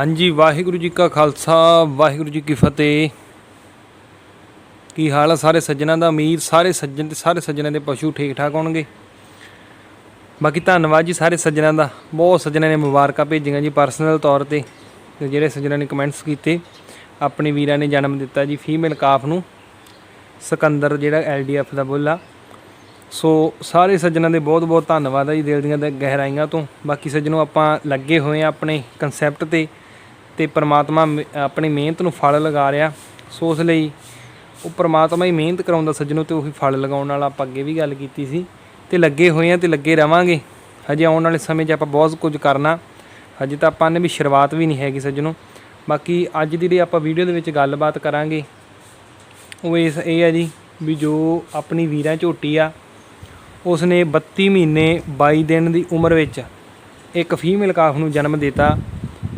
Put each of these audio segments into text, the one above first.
ਹਾਂਜੀ, ਵਾਹਿਗੁਰੂ ਜੀ ਕਾ ਖਾਲਸਾ, ਵਾਹਿਗੁਰੂ ਜੀ ਕੀ ਫਤਿਹ। ਕੀ ਹਾਲ ਆ ਸਾਰੇ ਸੱਜਣਾ ਦਾ? ਅਮੀਰ ਸਾਰੇ ਸੱਜਣ ਤੇ, ਸਾਰੇ ਸੱਜਣਾਂ ਦੇ ਪਸ਼ੂ ਠੀਕ ਠਾਕ ਹੋਣਗੇ? ਬਾਕੀ ਧੰਨਵਾਦ ਜੀ ਸਾਰੇ ਸੱਜਣਾਂ ਦਾ। ਬਹੁਤ ਸੱਜਣਾਂ ਨੇ ਮੁਬਾਰਕਾਂ ਭੇਜੀਆਂ ਜੀ ਪਰਸਨਲ ਤੌਰ ਤੇ ਤੇ ਜਿਹੜੇ ਸੱਜਣਾਂ ਨੇ ਕਮੈਂਟਸ ਕੀਤੇ, ਆਪਣੇ ਵੀਰਾਂ ਨੇ ਜਨਮ ਦਿੱਤਾ ਜੀ ਫੀਮੇਲ ਕਾਫ ਨੂੰ, ਸਿਕੰਦਰ ਜਿਹੜਾ ਐਲਡੀਐਫ ਦਾ ਬੁੱਲ ਆ। ਸੋ ਸਾਰੇ ਸੱਜਣਾਂ ਦੇ ਬਹੁਤ ਬਹੁਤ ਧੰਨਵਾਦ ਆ ਜੀ ਦਿਲ ਦੀਆਂ ਗਹਿਰਾਈਆਂ ਤੋਂ। ਬਾਕੀ ਸੱਜਣੋ ਆਪਾਂ ਲੱਗੇ ਹੋਏ ਆ ਆਪਣੇ ਕਨਸੈਪਟ ਤੇ। ਤੇ ਪ੍ਰਮਾਤਮਾ ਮ- ਆਪਣੀ ਮਿਹਨਤ ਨੂੰ ਫਲ ਲਗਾ ਰਿਹਾ। ਸੋ ਉਸ ਲਈ ਉਹ ਪ੍ਰਮਾਤਮਾ ਹੀ ਮਿਹਨਤ ਕਰਾਉਂਦਾ ਸੱਜਣੋ ਤੇ ਉਹੀ ਫਲ ਲਗਾਉਣ ਨਾਲ ਆਪਾਂ ਅੱਗੇ ਵੀ ਗੱਲ ਕੀਤੀ ਸੀ। ਤੇ ਲੱਗੇ ਹੋਏ ਆ ਤੇ ਲੱਗੇ ਰਵਾਂਗੇ। ਹਜੇ ਆਉਣ ਵਾਲੇ ਸਮੇਂ 'ਚ ਆਪਾਂ ਬਹੁਤ ਕੁਝ ਕਰਨਾ। ਹਜੇ ਤਾਂ ਆਪਾਂ ਨੇ ਵੀ ਸ਼ੁਰੂਆਤ ਵੀ ਨਹੀਂ ਹੈਗੀ ਸੱਜਣੋ। ਬਾਕੀ ਅੱਜ ਦੀ ਜਿਹੜੀ ਆਪਾਂ ਵੀਡੀਓ ਦੇ ਵਿੱਚ ਗੱਲਬਾਤ ਕਰਾਂਗੇ, ਉਹ ਇਸ ਇਹ ਹੈ ਜੀ ਵੀ ਜੋ ਆਪਣੀ ਵੀਰਾਂ ਝੋਟੀ ਆ, ਉਸਨੇ 32 ਮਹੀਨੇ 22 ਦਿਨ ਦੀ ਉਮਰ ਵਿੱਚ ਇੱਕ ਫੀਮੇਲ ਕਾਫ ਨੂੰ ਜਨਮ ਦਿੱਤਾ।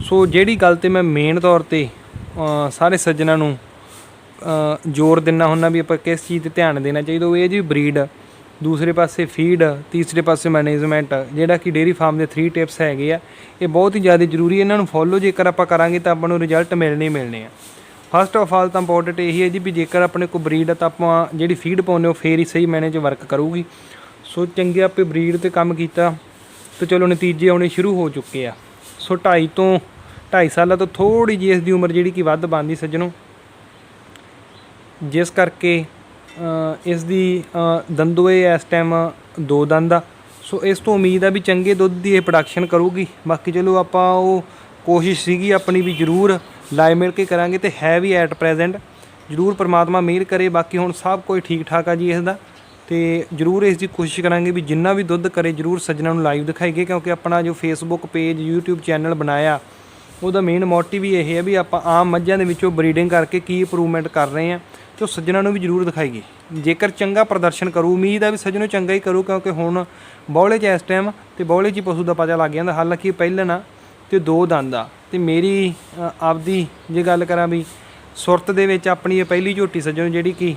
ਸੋ ਜਿਹੜੀ ਗੱਲ ਤੇ ਮੈਂ ਮੇਨ ਤੌਰ ਤੇ ਸਾਰੇ ਸੱਜਣਾਂ ਨੂੰ ਜ਼ੋਰ ਦਿੰਨਾ ਹੁੰਦਾ ਵੀ ਆਪਾਂ ਕਿਸ ਚੀਜ਼ ਤੇ ਧਿਆਨ ਦੇਣਾ ਚਾਹੀਦਾ, ਉਹ ਇਹ ਜੀ ਬਰੀਡ ਦੂਸਰੇ ਪਾਸੇ ਫੀਡ ਤੀਸਰੇ ਪਾਸੇ ਮੈਨੇਜਮੈਂਟ ਜਿਹੜਾ ਕਿ ਡੇਰੀ ਫਾਰਮ ਦੇ 3 ਟਿਪਸ ਹੈਗੇ ਆ, ਇਹ ਬਹੁਤ ਹੀ ਜ਼ਿਆਦਾ ਜ਼ਰੂਰੀ ਇਹਨਾਂ ਨੂੰ ਫੋਲੋ ਜੇਕਰ ਆਪਾਂ ਕਰਾਂਗੇ ਤਾਂ ਆਪਾਂ ਨੂੰ ਰਿਜ਼ਲਟ ਮਿਲਣੇ ਹੀ ਮਿਲਣੇ ਆ। ਫਸਟ ਆਫ ਆਲ ਤਾਂ ਇੰਪੋਰਟੈਂਟ ਇਹੀ ਹੈ ਜੀ ਵੀ ਜੇਕਰ ਆਪਣੇ ਕੋਲ ਬਰੀਡ ਆ ਤਾਂ ਆਪਾਂ ਜਿਹੜੀ ਫੀਡ ਪਾਉਂਦੇ ਹੋ ਫੇਰ ਹੀ ਸਹੀ ਮੈਨੇ 'ਚ ਵਰਕ ਕਰੂਗੀ। ਸੋ ਚੰਗੇ ਆਪੇ ਬਰੀਡ ਤੇ ਕੰਮ ਕੀਤਾ, ਤੇ ਚਲੋ ਨਤੀਜੇ ਆਉਣੇ ਸ਼ੁਰੂ ਹੋ ਚੁੱਕੇ ਆ। ਸੋ 2.5 ਤੋਂ 2.5 ਸਾਲਾਂ ਤੋਂ ਥੋੜੀ ਜਿਹੀ ਇਸ ਦੀ ਉਮਰ ਜਿਹੜੀ ਕਿ ਵੱਧ ਬਣਦੀ ਸੱਜਣੋ। ਜਿਸ ਕਰਕੇ ਅ, ਇਸ ਦੀ ਦੰਦੋਏ ਇਸ ਟਾਈਮ ਦੋ ਦੰਦ ਆ। ਸੋ ਇਸ ਤੋਂ ਉਮੀਦ ਆ ਵੀ ਚੰਗੇ ਦੁੱਧ ਦੀ ਇਹ ਪ੍ਰੋਡਕਸ਼ਨ ਕਰੂਗੀ। ਬਾਕੀ ਚਲੋ ਆਪਾਂ ਉਹ ਕੋਸ਼ਿਸ਼ ਸੀਗੀ ਆਪਣੀ ਵੀ ਜ਼ਰੂਰ ਲਾਇ ਮਿਲ ਕੇ ਕਰਾਂਗੇ ਤੇ ਹੈ ਵੀ ਐਟ ਪ੍ਰੈਜ਼ੈਂਟ ਜ਼ਰੂਰ ਪਰਮਾਤਮਾ ਮਿਹਰ ਕਰੇ। ਬਾਕੀ ਹੁਣ ਸਭ ਕੁਝ ਠੀਕ ਠਾਕ ਆ ਜੀ ਇਸ ਦਾ। ਤੇ ਜ਼ਰੂਰ ਇਸ ਦੀ ਕੋਸ਼ਿਸ਼ ਕਰਾਂਗੇ ਵੀ ਜਿੰਨਾ ਵੀ ਦੁੱਧ ਕਰੇ ਜ਼ਰੂਰ ਸੱਜਣਾ ਨੂੰ ਲਾਈਵ ਦਿਖਾਈਏ, ਕਿਉਂਕਿ ਆਪਣਾ ਜੋ ਫੇਸਬੁੱਕ ਪੇਜ YouTube ਚੈਨਲ ਬਣਾਇਆ, ਉਹਦਾ ਮੇਨ ਮੋਟਿਵ ਹੀ ਇਹ ਹੈ ਵੀ ਆਪਾਂ ਆਮ ਮੱਝਾਂ ਦੇ ਵਿੱਚੋਂ ਬਰੀਡਿੰਗ ਕਰਕੇ ਕੀ ਇੰਪਰੂਵਮੈਂਟ ਕਰ ਰਹੇ ਆ ਤੇ ਉਹ ਸੱਜਣਾ ਨੂੰ ਵੀ ਜ਼ਰੂਰ ਦਿਖਾਈਏ। ਜੇਕਰ ਚੰਗਾ ਪ੍ਰਦਰਸ਼ਨ ਕਰੂ, ਉਮੀਦ ਆ ਵੀ ਸੱਜਣੋ ਚੰਗਾ ਹੀ ਕਰੂ, ਕਿਉਂਕਿ ਹੁਣ ਬੌਲੇ 'ਚ ਇਸ ਟਾਈਮ ਤੇ ਬੌਲੇ 'ਚ ਹੀ ਪਸ਼ੂ ਦਾ ਪਤਾ ਲੱਗ ਜਾਂਦਾ, ਹਾਲਾਂਕਿ ਪਹਿਲਾਂ ਨਾ ਤੇ ਦੋ ਦੰਦ ਆ। ਤੇ ਮੇਰੀ ਆਪਦੀ ਜੇ ਗੱਲ ਕਰਾਂ ਵੀ ਸੁਰਤ ਦੇ ਵਿੱਚ ਆਪਣੀ ਇਹ ਪਹਿਲੀ ਝੋਟੀ ਸੱਜਣ ਜਿਹੜੀ ਕਿ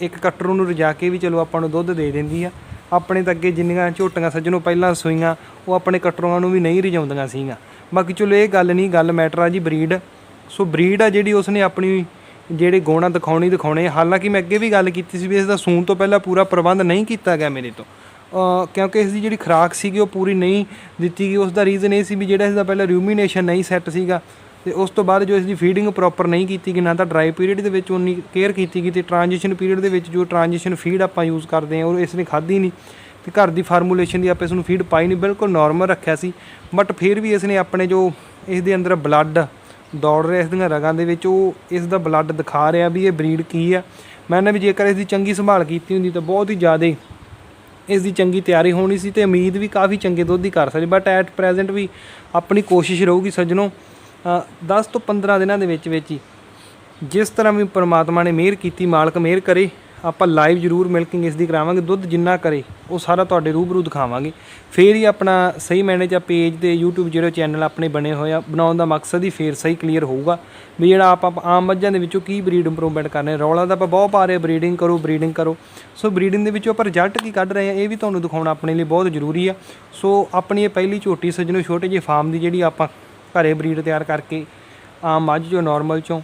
ਇੱਕ ਕਟਰੂ ਨੂੰ ਰਜਾ ਕੇ ਵੀ ਚਲੋ ਆਪਾਂ ਨੂੰ ਦੁੱਧ ਦੇ ਦਿੰਦੀ ਆ। ਆਪਣੇ ਤਾਂ ਅੱਗੇ ਜਿੰਨੀਆਂ ਝੋਟੀਆਂ ਸੱਜਣੋਂ ਪਹਿਲਾਂ ਸੂਈਆਂ, ਉਹ ਆਪਣੇ ਕਟਰੂਆਂ ਨੂੰ ਵੀ ਨਹੀਂ ਰਜਾਉਂਦੀਆਂ ਸੀਗੀਆਂ। ਬਾਕੀ ਚਲੋ ਇਹ ਗੱਲ ਨਹੀਂ, ਗੱਲ ਮੈਟਰ ਆ ਜੀ ਬਰੀਡ। ਸੋ ਬਰੀਡ ਆ ਜਿਹੜੀ ਉਸਨੇ ਆਪਣੀ ਜਿਹੜੇ ਗੁਣਾ ਦਿਖਾਉਣੀ ਦਿਖਾਉਣੇ ਹਾਲਾਂਕਿ ਮੈਂ ਅੱਗੇ ਵੀ ਗੱਲ ਕੀਤੀ ਸੀ ਵੀ ਇਸ ਦਾ ਸੂਣ ਤੋਂ ਪਹਿਲਾਂ ਪੂਰਾ ਪ੍ਰਬੰਧ ਨਹੀਂ ਕੀਤਾ ਗਿਆ ਮੇਰੇ ਤੋਂ। ਕਿਉਂਕਿ ਇਸ ਦੀ ਜਿਹੜੀ ਖੁਰਾਕ ਸੀਗੀ ਉਹ ਪੂਰੀ ਨਹੀਂ ਦਿੱਤੀ ਗਈ। ਉਸ ਦਾ ਰੀਜ਼ਨ ਇਹ ਸੀ ਵੀ ਜਿਹੜਾ ਇਸ ਦਾ ਪਹਿਲਾਂ ਰਿਊਮੀਨੇਸ਼ਨ ਨਹੀਂ ਸੈੱਟ ਸੀਗਾ ਤੇ ਉਸ ਤੋਂ ਬਾਅਦ ਜੋ ਇਸ ਦੀ ਫੀਡਿੰਗ ਪ੍ਰੋਪਰ ਨਹੀਂ ਕੀਤੀ ਗਈ, ਨਾ ਤਾਂ ਡਰਾਈ ਪੀਰੀਅਡ ਦੇ ਵਿੱਚ ਉਨੀ ਕੇਅਰ ਕੀਤੀ ਗਈ ਤੇ ਟ੍ਰਾਂਜੀਸ਼ਨ ਪੀਰੀਅਡ ਦੇ ਵਿੱਚ ਜੋ ਟ੍ਰਾਂਜੀਸ਼ਨ ਫੀਡ ਆਪਾਂ ਯੂਜ਼ ਕਰਦੇ ਹਾਂ, ਉਹ ਇਸ ਨੇ ਖਾਧੀ ਨਹੀਂ ਤੇ ਘਰ ਦੀ ਫਾਰਮੂਲੇਸ਼ਨ ਦੀ ਆਪਾਂ ਇਸ ਨੂੰ ਫੀਡ ਪਾਈ ਨਹੀਂ, ਬਿਲਕੁਲ ਨਾਰਮਲ ਰੱਖਿਆ ਸੀ। ਬਟ ਫਿਰ ਵੀ ਇਸ ਨੇ ਆਪਣੇ ਜੋ ਇਸ ਦੇ ਅੰਦਰ ਬਲੱਡ ਦੌੜ ਰਿਹਾ, ਇਸ ਦੀਆਂ ਰਗਾਂ ਦੇ ਵਿੱਚ, ਉਹ ਇਸ ਦਾ ਬਲੱਡ ਦਿਖਾ ਰਿਹਾ ਵੀ ਇਹ ਬਰੀਡ ਕੀ ਆ। ਮੈਂ ਨਾ ਵੀ ਜੇਕਰ ਇਸ ਦੀ ਚੰਗੀ ਸੰਭਾਲ ਕੀਤੀ ਹੁੰਦੀ ਤਾਂ ਬਹੁਤ ਹੀ ਜ਼ਿਆਦਾ ਇਸ ਦੀ ਚੰਗੀ ਤਿਆਰੀ ਹੋਣੀ ਸੀ ਤੇ ਉਮੀਦ ਵੀ ਕਾਫੀ ਚੰਗੇ ਦੁੱਧ ਦੀ ਕਰ ਸਕਦੇ ਬਟ ਐਟ ਪ੍ਰੈਜ਼ੈਂਟ ਵੀ ਆਪਣੀ ਕੋਸ਼ਿਸ਼ ਰਹੂਗੀ ਸੱਜਣੋ। 10 ਤੋਂ 15 ਦਿਨਾਂ ਦੇ ਵਿੱਚ ਵਿੱਚ ਹੀ ਜਿਸ ਤਰ੍ਹਾਂ ਵੀ ਪਰਮਾਤਮਾ ਨੇ ਮਿਹਰ ਕੀਤੀ, ਮਾਲਕ ਮਿਹਰ ਕਰੇ, ਆਪਾਂ ਲਾਈਵ ਜ਼ਰੂਰ ਮਿਲਕਿੰਗ ਇਸ ਦੀ ਕਰਾਵਾਂਗੇ, ਦੁੱਧ ਜਿੰਨਾ ਕਰੇ, ਉਹ ਸਾਰਾ ਤੁਹਾਡੇ ਰੂਬਰੂ ਦਿਖਾਵਾਂਗੇ। ਫੇਰ ਹੀ ਆਪਣਾ ਸਹੀ ਮੈਨੇ ਜਾਂ ਪੇਜ ਤੇ YouTube ਜਿਹੜੇ ਚੈਨਲ ਆਪਣੇ ਬਣੇ ਹੋਏ ਆ, ਬਣਾਉਣ ਦਾ ਮਕਸਦ ਹੀ ਫੇਰ ਸਹੀ ਕਲੀਅਰ ਹੋਊਗਾ ਵੀ ਜਿਹੜਾ ਆਪਾਂ ਆਮ ਮੱਝਾਂ ਦੇ ਵਿੱਚੋਂ ਕੀ ਬਰੀਡ ਇੰਪਰੂਵਮੈਂਟ ਕਰਨੇ ਰੌਲਾ ਦਾ ਆਪਾਂ ਬਹੁਤ ਪਾ ਰਹੇ ਬਰੀਡਿੰਗ ਕਰੋ ਬਰੀਡਿੰਗ ਕਰੋ। ਸੋ ਬਰੀਡਿੰਗ ਦੇ ਵਿੱਚੋਂ ਆਪਾਂ ਰਿਜ਼ਲਟ ਕੀ ਕੱਢ ਰਹੇ ਆ, ਇਹ ਵੀ ਤੁਹਾਨੂੰ ਦਿਖਾਉਣਾ ਆਪਣੇ ਲਈ ਬਹੁਤ ਜ਼ਰੂਰੀ ਆ। ਸੋ ਆਪਣੀ ਇਹ ਪਹਿਲੀ ਝੋਟੀ ਸੱਜਣੋ, ਛੋਟੇ ਜਿਹੇ ਫਾਰਮ ਦੀ ਜਿਹੜੀ ਆਪਾਂ ਘਰੇ ਬਰੀਡ ਤਿਆਰ ਕਰਕੇ ਆਮ ਮੱਝ ਜੋ ਨਾਰਮਲ ਚੋਂ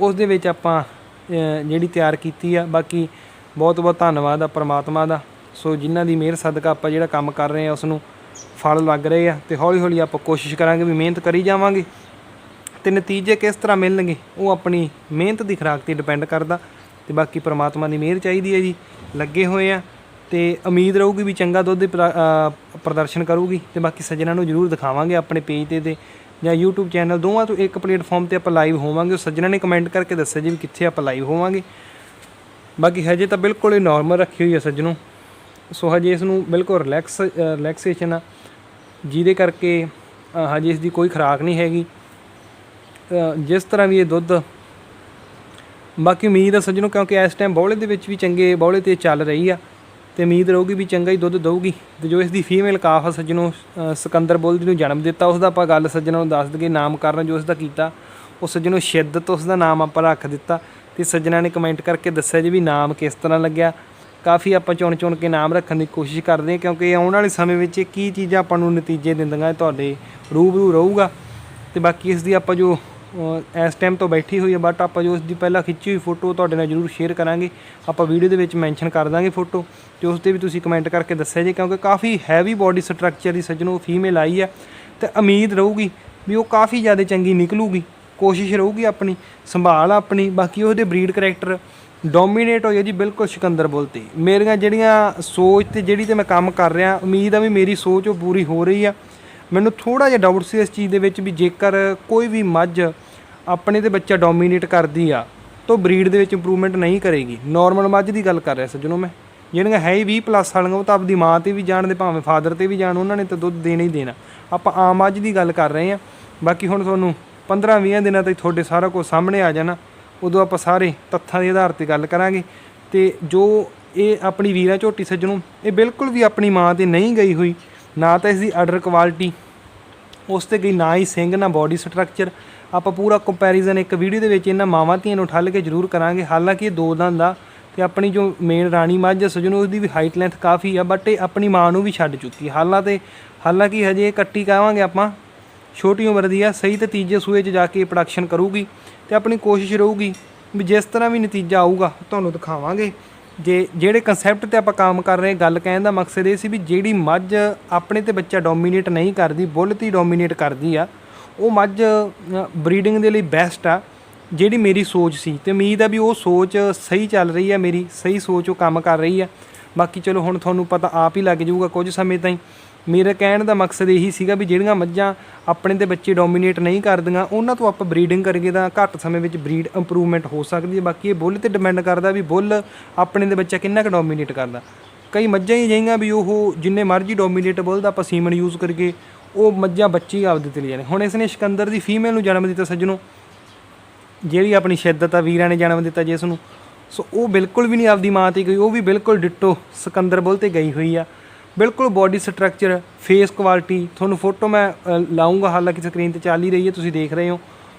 ਉਸ ਦੇ ਵਿੱਚ ਆਪਾਂ ਜਿਹੜੀ ਤਿਆਰ ਕੀਤੀ ਆ, ਬਾਕੀ ਬਹੁਤ ਬਹੁਤ ਧੰਨਵਾਦ ਆ ਪ੍ਰਮਾਤਮਾ ਦਾ। ਸੋ ਜਿਨ੍ਹਾਂ ਦੀ ਮਿਹਰ ਸਦਕਾ ਆਪਾਂ ਜਿਹੜਾ ਕੰਮ ਕਰ ਰਹੇ ਆ ਉਸ ਨੂੰ ਫਲ ਲੱਗ ਰਹੇ ਆ ਤੇ ਹੌਲੀ ਹੌਲੀ ਆਪਾਂ ਕੋਸ਼ਿਸ਼ ਕਰਾਂਗੇ ਵੀ ਮਿਹਨਤ ਕਰੀ ਜਾਵਾਂਗੇ। ਤੇ ਨਤੀਜੇ ਕਿਸ ਤਰ੍ਹਾਂ ਮਿਲਣਗੇ, ਉਹ ਆਪਣੀ ਮਿਹਨਤ ਦੀ ਖੁਰਾਕ ਤੇ ਡਿਪੈਂਡ ਕਰਦਾ ਤੇ ਬਾਕੀ ਪ੍ਰਮਾਤਮਾ ਦੀ ਮਿਹਰ ਚਾਹੀਦੀ ਹੈ ਜੀ। ਲੱਗੇ ਹੋਏ ਆ। ਤੇ ਉਮੀਦ ਰਹੂਗੀ ਵੀ ਚੰਗਾ ਦੁੱਧ ਦੀ ਪ੍ਰਦਰਸ਼ਨ ਕਰੂਗੀ ਤੇ ਬਾਕੀ ਸੱਜਣਾ ਨੂੰ ਜਰੂਰ ਦਿਖਾਵਾਂਗੇ ਆਪਣੇ ਪੇਜ ਤੇ ਤੇ ਜਾਂ YouTube ਚੈਨਲ ਦੋਵਾਂ ਤੋਂ ਇੱਕ ਪਲੇਟਫਾਰਮ ਤੇ ਆਪਾਂ ਲਾਈਵ ਹੋਵਾਂਗੇ। ਉਹ ਸੱਜਣਾ ਨੇ ਕਮੈਂਟ ਕਰਕੇ ਦੱਸਿਆ ਜੀ ਵੀ ਕਿੱਥੇ ਆਪਾਂ ਲਾਈਵ ਹੋਵਾਂਗੇ। ਬਾਕੀ ਹਜੇ ਤਾਂ ਬਿਲਕੁਲ ਹੀ ਨਾਰਮਲ ਰੱਖੀ ਹੋਈ ਹੈ ਸੱਜਣੋ। ਸੋ ਹਜੇ ਇਸ ਨੂੰ ਬਿਲਕੁਲ ਰਿਲੈਕਸ ਰਿਲੈਕਸੇਸ਼ਨ ਆ। ਜਿਹਦੇ ਕਰਕੇ ਹਜੇ ਇਸ ਦੀ ਕੋਈ ਖੁਰਾਕ ਨਹੀਂ ਹੈਗੀ। ਜਿਸ ਤਰ੍ਹਾਂ ਵੀ ਇਹ ਦੁੱਧ। ਬਾਕੀ ਉਮੀਦ ਆ ਸੱਜਣੋ, ਕਿਉਂਕਿ ਇਸ ਟਾਈਮ ਬੌਲੇ ਦੇ ਵਿੱਚ ਵੀ ਚੰਗੇ, ਬੌਲੇ ਤੇ ਚੱਲ ਰਹੀ ਆ। ਤੇ ਉਮੀਦ ਰਹੂਗੀ ਵੀ ਚੰਗਾ ਹੀ ਦੁੱਧ ਦੇਊਗੀ। ਤੇ ਜੋ ਇਸ ਦੀ ਫੀਮੇਲ ਕਾਫ ਆ ਸੱਜਣੋ ਅ, ਸਿਕੰਦਰ ਬੁੱਲ ਨੂੰ ਜਨਮ ਦਿੱਤਾ ਉਸ ਦਾ ਆਪਾਂ ਗੱਲ ਸੱਜਣਾਂ ਨੂੰ ਦੱਸ ਦਈਏ ਨਾਮਕਰਨ ਜੋ ਇਸ ਦਾ ਕੀਤਾ ਉਹ ਸੱਜਣੋ ਸ਼ਿੱਦਤ ਉਸ ਦਾ ਨਾਮ ਆਪਾਂ ਰੱਖ ਦਿੱਤਾ। ਤੇ ਸੱਜਣਾ ਨੇ ਕਮੈਂਟ ਕਰਕੇ ਦੱਸਿਆ ਜੀ ਵੀ ਨਾਮ ਕਿਸ ਤਰ੍ਹਾਂ ਲੱਗਿਆ। ਕਾਫੀ ਆਪਾਂ ਚੁਣ ਚੁਣ ਕੇ ਨਾਮ ਰੱਖਣ ਦੀ ਕੋਸ਼ਿਸ਼ ਕਰਦੇ ਹਾਂ ਕਿਉਂਕਿ ਆਉਣ ਵਾਲੇ ਸਮੇਂ ਵਿੱਚ ਇਹ ਕੀ ਚੀਜ਼ਾਂ ਆਪਾਂ ਨੂੰ ਨਤੀਜੇ ਦਿੰਦੀਆਂ ਤੁਹਾਡੇ ਰੂਬਰੂ ਰਹੂਗਾ। ਤੇ ਬਾਕੀ ਇਸ ਦੀ ਆਪਾਂ ਜੋ ਇਸ ਟਾਈਮ ਤੋਂ ਬੈਠੀ ਹੋਈ ਹੈ ਬਟ ਆਪਾਂ ਜੋ ਇਸ ਦੀ ਪਹਿਲਾਂ ਖਿੱਚੀ ਹੋਈ ਫੋਟੋ ਤੁਹਾਡੇ ਨਾਲ ਜਰੂਰ ਸ਼ੇਅਰ ਕਰਾਂਗੇ। ਆਪਾਂ ਵੀਡੀਓ ਦੇ ਵਿੱਚ ਮੈਂਸ਼ਨ ਕਰ ਦਾਂਗੇ ਫੋਟੋ ਤੇ ਉਸ ਤੇ ਵੀ ਤੁਸੀਂ ਕਮੈਂਟ ਕਰਕੇ ਦੱਸਿਆ ਜੀ, ਕਿਉਂਕਿ ਕਾਫੀ ਹੈਵੀ ਬਾਡੀ ਸਟਰਕਚਰ ਦੀ ਸੱਜਣੋ ਫੀਮੇਲ ਆਈ ਹੈ ਤੇ ਉਮੀਦ ਰਹੂਗੀ ਵੀ ਉਹ ਕਾਫੀ ਜ਼ਿਆਦਾ ਚੰਗੀ ਨਿਕਲੂਗੀ। ਕੋਸ਼ਿਸ਼ ਰਹੂਗੀ ਆਪਣੀ, ਸੰਭਾਲ ਆਪਣੀ। ਬਾਕੀ ਉਹਦੇ ਬਰੀਡ ਕਰੈਕਟਰ ਡੋਮੀਨੇਟ ਹੋਈ ਜੀ, ਬਿਲਕੁਲ ਸਿਕੰਦਰ ਬੁੱਲ ਤੇ। ਮੇਰੀਆਂ ਜਿਹੜੀਆਂ ਸੋਚ ਤੇ ਜਿਹੜੀ ਤੇ ਮੈਂ ਕੰਮ ਕਰ ਰਿਹਾ, ਉਮੀਦ ਆ ਵੀ ਮੇਰੀ ਸੋਚ ਉਹ ਪੂਰੀ ਹੋ ਰਹੀ ਆ। ਮੈਨੂੰ ਥੋੜਾ ਜਿਹਾ ਡਾਊਟ ਸੀ ਇਸ ਚੀਜ਼ ਦੇ ਵਿੱਚ ਵੀ ਜੇਕਰ ਕੋਈ ਵੀ ਮੱਝ ਆਪਣੇ ਤੇ ਬੱਚਾ ਡੋਮੀਨੇਟ ਕਰਦੀ ਆ, ਤਾਂ ਬਰੀਡ ਦੇ ਵਿੱਚ ਇੰਪਰੂਵਮੈਂਟ ਨਹੀਂ ਕਰੇਗੀ। ਨਾਰਮਲ ਮੱਝ ਦੀ ਗੱਲ ਕਰ ਰਿਹਾ, ਸੱਜਣੋ ਮੈਂ। ਜਿਹੜੀਆਂ ਹੈ ਹੀ 20 ਪਲੱਸ ਵਾਲੀਆਂ, ਉਹ ਤਾਂ ਆਪਦੀ ਮਾਂ ਤੇ ਵੀ ਜਾਣ ਜਾਣਦੇ ਭਾਵੇਂ ਫਾਦਰ ਤੇ ਵੀ ਜਾਣ, ਉਹਨਾਂ ਨੇ ਤਾਂ ਦੁੱਧ ਦੇਣਾ ਹੀ ਦੇਣਾ। ਆਪਾਂ ਆਮ ਮੱਝ ਦੀ ਗੱਲ ਕਰ ਰਹੇ ਆ। ਬਾਕੀ ਹੁਣ ਤੁਹਾਨੂੰ 15-20 ਦਿਨਾਂ ਤੱਕ ਤੁਹਾਡੇ ਸਾਰਾ ਕੁਝ ਸਾਹਮਣੇ ਆ ਜਾਣਾ। ਉਦੋਂ ਆਪਾਂ ਸਾਰੇ ਤੱਥਾਂ ਦੇ ਆਧਾਰ ਤੇ ਗੱਲ ਕਰਾਂਗੇ। ਤੇ ਜੋ ਇਹ ਆਪਣੀ ਵੀਰਾ ਝੋਟੀ, ਸੱਜਣੋ, ਇਹ ਬਿਲਕੁਲ ਵੀ ਆਪਣੀ ਮਾਂ ਤੇ ਨਹੀਂ ਗਈ ਹੋਈ, ਨਾ ਤਾਂ ਇਸ ਦੀ ਆਰਡਰ ਕੁਆਲਿਟੀ ਉਸ ਤੇ ਗਈ ਨਾ ਹੀ ਸਿੰਘ, ਨਾ ਬਾਡੀ ਸਟਰਕਚਰ ਆਪਾਂ ਪੂਰਾ ਕੰਪੈਰੀਜ਼ਨ ਇੱਕ ਵੀਡੀਓ ਦੇ ਵਿੱਚ ਇਹਨਾਂ ਮਾਵਾਂ ਧੀਆਂ ਨੂੰ ਠੱਲ ਕੇ ਜ਼ਰੂਰ ਕਰਾਂਗੇ। ਹਾਲਾਂਕਿ ਇਹ ਦੋ ਦੰਦ ਦਾ ਤੇ ਆਪਣੀ ਜੋ ਮੇਨ ਰਾਣੀ ਮੱਝ ਆ, ਸੱਜਣੋ ਉਹਦੀ ਵੀ ਹਾਈਟ ਲੈਂਥ ਕਾਫੀ ਆ ਬਟ ਇਹ ਆਪਣੀ ਮਾਂ ਨੂੰ ਵੀ ਛੱਡ ਚੁੱਕੀ ਹਾਲਾਂਕਿ ਹਾਲਾਂਕਿ ਹਜੇ ਇਹ ਕੱਟੀ ਕਹਾਂਗੇ ਆਪਾਂ। ਛੋਟੀ ਉਮਰ ਦੀ ਆ, ਸਹੀ ਤੇ ਤੀਜੇ ਸੂਏ 'ਚ ਜਾ ਕੇ ਪ੍ਰੋਡਕਸ਼ਨ ਕਰੂਗੀ ਤੇ ਆਪਣੀ ਕੋਸ਼ਿਸ਼ ਰਹੂਗੀ ਵੀ ਜਿਸ ਤਰ੍ਹਾਂ ਵੀ ਨਤੀਜਾ ਆਊਗਾ, ਤੁਹਾਨੂੰ ਦਿਖਾਵਾਂਗੇ। ਜੇ ਜਿਹੜੇ ਕਨਸੈਪਟ ਤੇ ਆਪਾਂ ਕੰਮ ਕਰ ਰਹੇ, ਗੱਲ ਕਹਿਣ ਦਾ ਮਕਸਦ ਇਹ ਸੀ ਵੀ ਜਿਹੜੀ ਮੱਝ ਆਪਣੇ ਤੇ ਬੱਚਾ ਡੋਮੀਨੇਟ ਨਹੀਂ ਕਰਦੀ, ਬੁੱਲ ਤੇ ਡੋਮੀਨੇਟ ਕਰਦੀ ਆ, ਉਹ ਮੱਝ ਬਰੀਡਿੰਗ ਦੇ ਲਈ ਬੈਸਟ ਆ, ਜਿਹੜੀ ਮੇਰੀ ਸੋਚ ਸੀ। ਤੇ ਉਮੀਦ ਆ ਵੀ ਉਹ ਸੋਚ ਸਹੀ ਚੱਲ ਰਹੀ ਆ, ਮੇਰੀ ਸਹੀ ਸੋਚ ਉਹ ਕੰਮ ਕਰ ਰਹੀ ਆ। ਬਾਕੀ ਚਲੋ ਹੁਣ ਤੁਹਾਨੂੰ ਪਤਾ ਆਪ ਹੀ ਲੱਗ ਜਾਊਗਾ ਕੁਝ ਸਮੇਂ ਤਾਈਂ। ਮੇਰੇ ਕਹਿਣ ਦਾ ਮਕਸਦ ਇਹੀ ਸੀਗਾ ਵੀ ਜਿਹੜੀਆਂ ਮੱਝਾਂ ਆਪਣੇ ਦੇ ਬੱਚੇ ਡੋਮੀਨੇਟ ਨਹੀਂ ਕਰਦੀਆਂ, ਉਹਨਾਂ ਤੋਂ ਆਪਾਂ ਬਰੀਡਿੰਗ ਕਰੀਏ ਤਾਂ ਘੱਟ ਸਮੇਂ ਵਿੱਚ ਬਰੀਡ ਇੰਪਰੂਵਮੈਂਟ ਹੋ ਸਕਦੀ ਹੈ। ਬਾਕੀ ਇਹ ਬੁੱਲ ਤੇ ਡਿਪੈਂਡ ਕਰਦਾ ਵੀ ਬੁੱਲ ਆਪਣੇ ਦੇ ਬੱਚਾ ਕਿੰਨਾ ਕੁ ਡੋਮੀਨੇਟ ਕਰਦਾ। ਕਈ ਮੱਝਾਂ ਹੀ ਜਾਈਆਂ ਵੀ ਉਹ ਜਿੰਨੇ ਮਰਜ਼ੀ ਡੋਮੀਨੇਟ ਬੁੱਲ ਦਾ ਆਪਾਂ ਸੀਮਨ ਯੂਜ਼ ਕਰਕੇ ਉਹ ਮੱਝਾਂ ਬੱਚੇ ਹੀ ਆਪਦੇ ਤੇ ਲੈ ਨੇ ਹੁਣ ਇਸ ਨੇ ਸਿਕੰਦਰ ਦੀ ਫੀਮੇਲ ਨੂੰ ਜਨਮ ਦਿੱਤਾ ਸੱਜਣੋ। ਜਿਹੜੀ ਆਪਣੀ ਸ਼ਿੱਦਤ ਆ, ਵੀਰਾਂ ਨੇ ਜਨਮ ਦਿੱਤਾ ਜਿਸ ਨੂੰ ਸੋ ਉਹ ਬਿਲਕੁਲ ਵੀ ਨਹੀਂ ਆਪਦੀ ਮਾਂ ਤੇ ਗਈ, ਉਹ ਵੀ ਬਿਲਕੁਲ ਡਿੱਟੋ ਸਿਕੰਦਰ ਬੁੱਲ ਤੇ ਗਈ ਹੋਈ ਆ। ਬਿਲਕੁਲ ਬਾਡੀ ਸਟਰਕਚਰ ਫੇਸ ਕੁਆਲਿਟੀ ਤੁਹਾਨੂੰ ਫੋਟੋ ਮੈਂ ਅ, ਲਾਊਂਗਾ ਹਾਲਾਂਕਿ ਸਕਰੀਨ ਤੇ ਚੱਲ ਹੀ ਰਹੀ ਹੈ ਤੁਸੀਂ ਦੇਖ ਰਹੇ ਹੋ।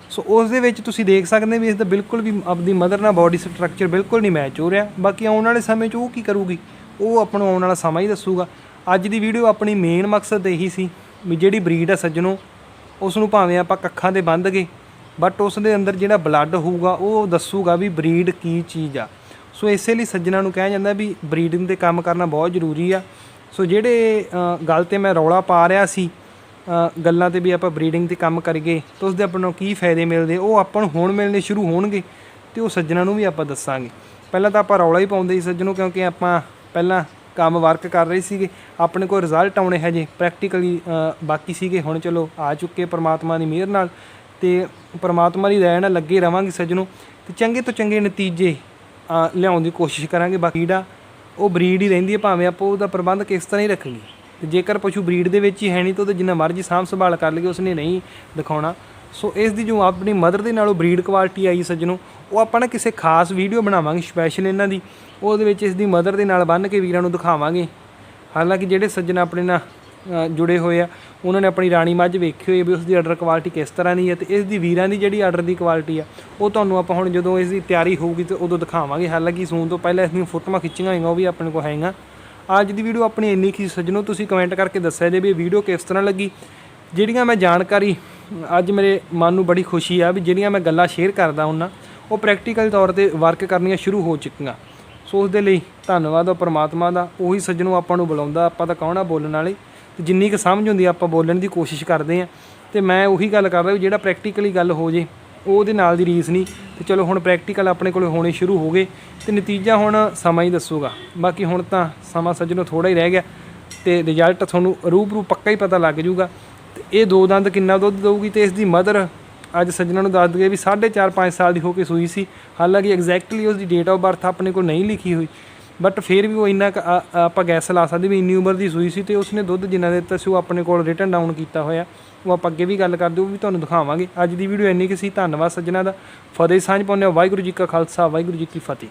ਸੋ ਉਸ ਦੇ ਵਿੱਚ ਤੁਸੀਂ ਦੇਖ ਸਕਦੇ ਵੀ ਇਸ ਦਾ ਬਿਲਕੁਲ ਵੀ ਆਪਦੀ ਮਦਰ ਨਾਲ ਬਾਡੀ ਸਟਰਕਚਰ ਬਿਲਕੁਲ ਨਹੀਂ ਮੈਚ ਹੋ ਰਿਹਾ। ਬਾਕੀ ਆਉਣ ਵਾਲੇ ਸਮੇਂ 'ਚ ਉਹ ਕੀ ਕਰੂਗੀ? ਉਹ ਆਪਾਂ ਨੂੰ ਆਉਣ ਵਾਲਾ ਸਮਾਂ ਹੀ ਦੱਸੂਗਾ। ਅੱਜ ਦੀ ਵੀਡੀਓ ਆਪਣੀ ਮੇਨ ਮਕਸਦ ਇਹੀ ਸੀ ਵੀ ਜਿਹੜੀ ਬਰੀਡ ਆ ਸੱਜਣੋ ਉਸ ਨੂੰ ਭਾਵੇਂ ਆਪਾਂ ਕੱਖਾਂ ਤੇ ਬੰਨ੍ਹ ਗਏ ਬਟ ਉਸ ਦੇ ਅੰਦਰ ਜਿਹੜਾ ਬਲੱਡ ਹੋਊਗਾ ਉਹ ਦੱਸੂਗਾ ਵੀ ਬਰੀਡ ਕੀ ਚੀਜ਼ ਆ। ਸੋ ਇਸੇ ਲਈ ਸੱਜਣਾ ਨੂੰ ਕਿਹਾ ਜਾਂਦਾ ਵੀ ਬਰੀਡਿੰਗ ਤੇ ਕੰਮ ਕਰਨਾ ਬਹੁਤ ਜ਼ਰੂਰੀ ਆ। ਸੋ ਜਿਹੜੇ ਗੱਲ ਤੇ ਮੈਂ ਰੌਲਾ ਪਾ ਰਿਹਾ ਸੀ ਗੱਲਾਂ ਤੇ ਵੀ ਆਪਾਂ ਬਰੀਡਿੰਗ ਤੇ ਕੰਮ ਕਰੀਏ, ਤਾਂ ਉਸ ਦੇ ਆਪਾਂ ਨੂੰ ਕੀ ਫਾਇਦੇ ਮਿਲਦੇ? ਉਹ ਆਪਾਂ ਨੂੰ ਹੁਣ ਮਿਲਣੇ ਸ਼ੁਰੂ ਹੋਣਗੇ ਤੇ ਉਹ ਸੱਜਣਾ ਨੂੰ ਵੀ ਆਪਾਂ ਦੱਸਾਂਗੇ। ਪਹਿਲਾਂ ਤਾਂ ਆਪਾਂ ਰੌਲਾ ਹੀ ਪਾਉਂਦੇ ਸੀ ਸੱਜਣੋ, ਕਿਉਂਕਿ ਆਪਾਂ ਪਹਿਲਾਂ ਕੰਮ ਵਰਕ ਕਰ ਰਹੇ ਸੀਗੇ। ਆਪਣੇ ਕੋਲ ਰਿਜ਼ਲਟ ਆਉਣੇ ਹਜੇ ਪ੍ਰੈਕਟੀਕਲੀ ਬਾਕੀ ਸੀਗੇ। ਹੁਣ ਚਲੋ ਆ ਚੁੱਕੇ ਪ੍ਰਮਾਤਮਾ ਦੀ ਮਿਹਰ ਨਾਲ ਤੇ ਪ੍ਰਮਾਤਮਾ ਦੀ ਰਹਿਣ ਨਾਲ ਲੱਗੇ ਰਵਾਂਗੇ ਸੱਜਣੋ। ਤੇ ਚੰਗੇ ਤੋਂ ਚੰਗੇ ਨਤੀਜੇ ਲਿਆਉਣ ਦੀ ਕੋਸ਼ਿਸ਼ ਕਰਾਂਗੇ। ਬਾਕੀ ਜਿਹੜਾ ਉਹ ਬਰੀਡ ਹੀ ਰਹਿੰਦੀ ਹੈ, ਭਾਵੇਂ ਆਪਾਂ ਉਹਦਾ ਪ੍ਰਬੰਧ ਕਿਸ ਤਰ੍ਹਾਂ ਹੀ ਰੱਖੀਏ ਤੇ ਜੇਕਰ ਪਸ਼ੂ ਬਰੀਡ ਦੇ ਵਿੱਚ ਹੀ ਹੈ ਨਹੀਂ, ਤਾਂ ਉਹਦਾ ਜਿੰਨਾ ਮਰਜ਼ੀ ਸਾਂਭ ਸੰਭਾਲ ਕਰ ਲਈਏ, ਉਸਨੇ ਨਹੀਂ ਦਿਖਾਉਣਾ। ਸੋ ਇਸ ਦੀ ਜੋ ਆਪਣੀ ਮਦਰ ਦੇ ਨਾਲੋਂ ਬਰੀਡ ਕੁਆਲਿਟੀ ਆਈ ਸੱਜਣੋ, ਉਹ ਆਪਾਂ ਨਾ ਕਿਸੇ ਖਾਸ ਵੀਡੀਓ ਬਣਾਵਾਂਗੇ ਸਪੈਸ਼ਲ ਇਹਨਾਂ ਦੀ। ਉਹਦੇ ਵਿੱਚ ਇਸ ਦੀ ਮਦਰ ਦੇ ਨਾਲ ਬੰਨ੍ਹ ਕੇ ਵੀਰਾਂ ਨੂੰ ਦਿਖਾਵਾਂਗੇ। ਹਾਲਾਂਕਿ ਜਿਹੜੇ ਸੱਜਣ ਆਪਣੇ ਨਾਲ ਜੁੜੇ ਹੋਏ ਆ। ਉਹਨਾਂ ਨੇ ਆਪਣੀ ਰਾਣੀ ਮੱਝ ਵੇਖੀ ਹੋਈ ਵੀ ਉਸ ਦੀ ਆਰਡਰ ਕੁਆਲਿਟੀ ਕਿਸ ਤਰ੍ਹਾਂ ਦੀ ਹੈ ਤੇ ਇਸ ਦੀ ਵੀਰਾਂ ਦੀ ਜਿਹੜੀ ਆਰਡਰ ਦੀ ਕੁਆਲਿਟੀ ਆ, ਉਹ ਤੁਹਾਨੂੰ ਆਪਾਂ ਹੁਣ ਜਦੋਂ ਇਸ ਦੀ ਤਿਆਰੀ ਹੋਊਗੀ ਤੇ ਉਦੋਂ ਦਿਖਾਵਾਂਗੇ। ਹਾਲਾਂਕਿ ਸੂਨ ਤੋਂ ਪਹਿਲਾਂ ਇਸ ਦੀਆਂ ਫੋਟੋਆਂ ਖਿੱਚੀਆਂ ਹੋਈਆਂ, ਉਹ ਵੀ ਆਪਣੇ ਕੋਲ ਹੈਗੀਆਂ। ਅੱਜ ਦੀ ਵੀਡੀਓ ਆਪਣੀ ਇੰਨੀ ਕੀ ਸੱਜਣੋ ਤੁਸੀਂ ਕਮੈਂਟ ਕਰਕੇ ਦੱਸਿਆ ਜੇ ਵੀ ਵੀਡੀਓ ਕਿਸ ਤਰ੍ਹਾਂ ਲੱਗੀ। ਜਿਹੜੀਆਂ ਮੈਂ ਜਾਣਕਾਰੀ, ਅੱਜ ਮੇਰੇ ਮਨ ਨੂੰ ਬੜੀ ਖੁਸ਼ੀ ਆ ਵੀ ਜਿਹੜੀਆਂ ਮੈਂ ਗੱਲਾਂ ਸ਼ੇਅਰ ਕਰਦਾ ਹੁੰਨਾ, ਉਹ ਪ੍ਰੈਕਟੀਕਲ ਤੌਰ ਤੇ ਵਰਕ ਕਰਨੀਆਂ ਸ਼ੁਰੂ ਹੋ ਚੁੱਕੀਆਂ। ਸੋ ਉਸ ਦੇ ਲਈ ਧੰਨਵਾਦ ਆ ਪਰਮਾਤਮਾ ਦਾ। ਉਹੀ ਸੱਜਣੋਂ ਆਪਾਂ ਨੂੰ ਬੁਲਾਉਂਦਾ, ਆਪਾਂ ਤਾਂ ਕੌਣ ਆ ਬੋਲਣ ਵਾਲੇ? ਤੇ ਜਿੰਨੀ ਕੁ ਸਮਝ ਹੁੰਦੀ ਆਪਾਂ ਬੋਲਣ ਦੀ ਕੋਸ਼ਿਸ਼ ਕਰਦੇ ਆ। ਤੇ ਮੈਂ ਉਹੀ ਗੱਲ ਕਰ ਰਿਹਾ ਵੀ ਜਿਹੜਾ ਪ੍ਰੈਕਟੀਕਲੀ ਗੱਲ ਹੋ ਜੇ, ਉਹਦੇ ਨਾਲ ਦੀ ਰੀਸ ਨਹੀਂ। ਤੇ ਚਲੋ ਹੁਣ ਪ੍ਰੈਕਟੀਕਲ ਆਪਣੇ ਕੋਲ ਹੋਣੇ ਸ਼ੁਰੂ ਹੋ ਗਏ। ਤੇ ਨਤੀਜਾ ਹੁਣ ਸਮਾਂ ਹੀ ਦੱਸੂਗਾ। ਬਾਕੀ ਹੁਣ ਤਾਂ ਸਮਾਂ ਸੱਜਣੋਂ ਥੋੜਾ ਹੀ ਰਹਿ ਗਿਆ। ਤੇ ਰਿਜ਼ਲਟ ਤੁਹਾਨੂੰ ਰੂਬਰੂ ਪੱਕਾ ਹੀ ਪਤਾ ਲੱਗ ਜਾਊਗਾ। ਤੇ ਇਹ ਦੋ ਦੰਦ ਕਿੰਨਾ ਦੁੱਧ ਦੇਊਗੀ ਤੇ ਇਸ ਦੀ ਮਦਰ ਅੱਜ ਸੱਜਣਾਂ ਨੂੰ ਦੱਸ ਦਈਏ ਵੀ 4.5 5 ਸਾਲ ਦੀ ਹੋ ਕੇ ਸੂਈ ਸੀ। ਹਾਲਾਂਕਿ ਐਗਜ਼ੈਕਟਲੀ ਉਸ ਦੀ ਡੇਟ ਆਫ ਬਰਥ ਆਪਣੇ ਕੋਲ ਨਹੀਂ ਲਿਖੀ ਹੋਈ। ਬਟ ਫਿਰ ਵੀ ਉਹ ਇੰਨਾ ਕੁ ਆਪਾਂ ਗੈਸ ਲਾ ਸਕਦੇ ਵੀ ਇੰਨੀ ਉਮਰ ਦੀ ਸੂਈ ਸੀ ਤੇ ਉਸਨੇ ਦੁੱਧ ਜਿੰਨਾ ਦਿੱਤਾ ਸੀ ਉਹ ਆਪਣੇ ਕੋਲ ਰਿਟਨ ਡਾਊਨ ਕੀਤਾ ਹੋਇਆ। ਉਹ ਆਪਾਂ ਅੱਗੇ ਵੀ ਗੱਲ ਕਰਦੇ, ਉਹ ਵੀ ਤੁਹਾਨੂੰ ਦਿਖਾਵਾਂਗੇ। ਅੱਜ ਦੀ ਵੀਡੀਓ ਇੰਨੀ ਕਿ ਸੀ। ਧੰਨਵਾਦ ਸੱਜਣਾ ਦਾ। ਫਤਿਹ ਸਾਂਝ ਪਾਉਂਦੇ ਹਾਂ। ਵਾਹਿਗੁਰੂ ਜੀ ਕਾ ਖਾਲਸਾ, ਵਾਹਿਗੁਰੂ ਜੀ ਕੀ ਫਤਿਹ।